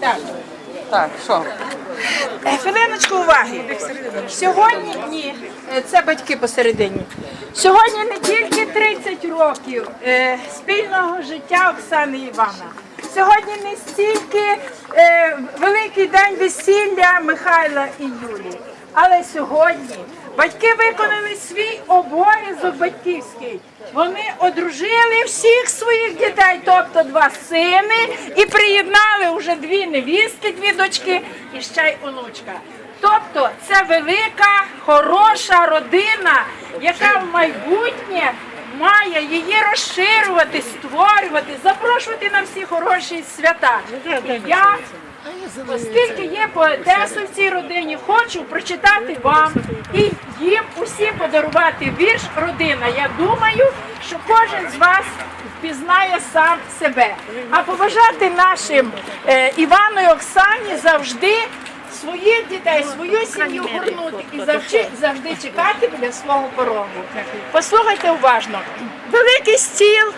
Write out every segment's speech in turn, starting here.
Так. Так, що? Е, Хвилиночку уваги. Сьогодні ні, е, це батьки посередині. Сьогодні не тільки 30 років е, спільного життя Оксани Івана. Сьогодні не стільки е, великий день весілля Михайла і Юлії. Але сьогодні батьки виконали свій обов'язок батьківський. Вони одружили всіх своїх дітей, тобто два сини, і приєднали вже дві невістки, дві дочки і ще й онучка. Тобто це велика, хороша родина, яка в майбутнє має її розширювати, створювати, запрошувати на всі хороші свята. І я Оскільки є поетесу в цій родині, хочу прочитати вам і їм усім подарувати вірш родина. Я думаю, що кожен з вас впізнає сам себе. А побажати нашим е, Івану і Оксані завжди своїх дітей, свою сім'ю горнути і завжди, завжди чекати біля свого порогу. Послухайте уважно. Великий стіл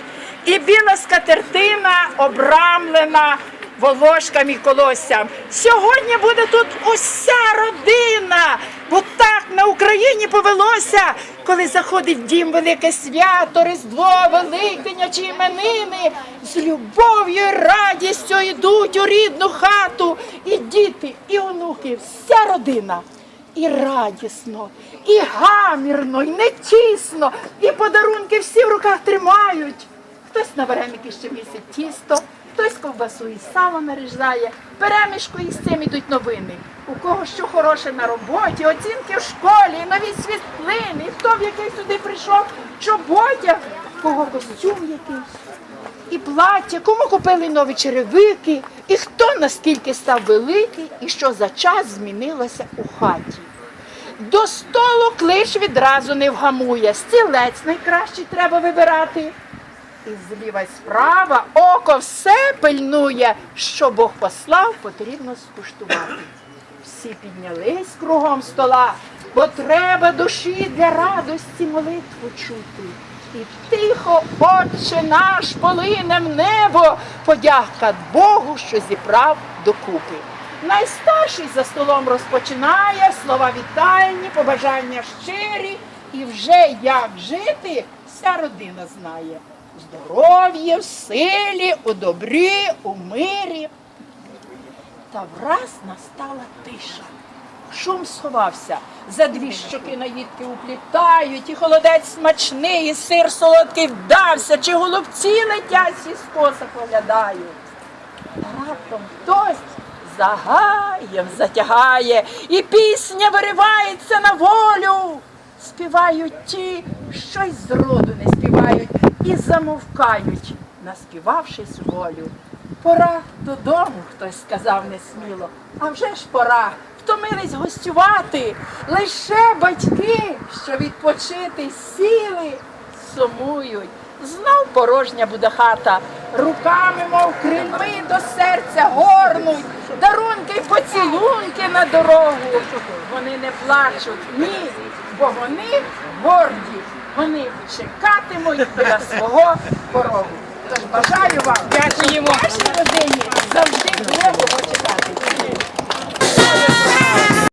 і біла скатертина обрамлена волошкам і колоссям. Сьогодні буде тут уся родина, бо так на Україні повелося, коли заходить в дім велике свято, Різдво, Великдення чи іменини, з любов'ю і радістю йдуть у рідну хату. І діти, і онуки, вся родина. І радісно, і гамірно, і не тісно, і подарунки всі в руках тримають. Хтось на вареники ще місить тісто, хтось ковбасу і сало нарізає, перемішку і з цим ідуть новини. У кого що хороше на роботі, оцінки в школі, нові світлини, хто в який сюди прийшов, чоботяг, в кого костюм якийсь. І плаття, кому купили нові черевики, і хто наскільки став великий, і що за час змінилося у хаті. До столу клич відразу не вгамує, стілець найкращий треба вибирати. І зліва й справа око все пильнує, що Бог послав, потрібно скуштувати. Всі піднялись кругом стола, бо треба душі для радості молитву чути. І тихо, Отче наш, полинем небо, подяка Богу, що зібрав докупи. Найстарший за столом розпочинає слова вітальні, побажання щирі, і вже як жити, вся родина знає. У здоров'ї, в силі, у добрі, у мирі. Та враз настала тиша. Шум сховався, за дві щоки наїдки уплітають, і холодець смачний, і сир солодкий вдався, чи голубці летять зі скоса поглядають. Раптом хтось загаєм затягає, і пісня виривається на волю. Співають ті, що й зроду не співають, і замовкають, наспівавшись волю. Пора додому, хтось сказав несміло. А вже ж пора, втомились гостювати. Лише батьки, що відпочити сіли, сумують. Знов порожня буде хата, руками, мов крильми до серця горнуть, дарунки й поцілунки на дорогу. Вони не плачуть, ні, бо вони горді, вони чекатимуть біля свого порогу. Бажаю вам, дякуємо вашій родині завжди.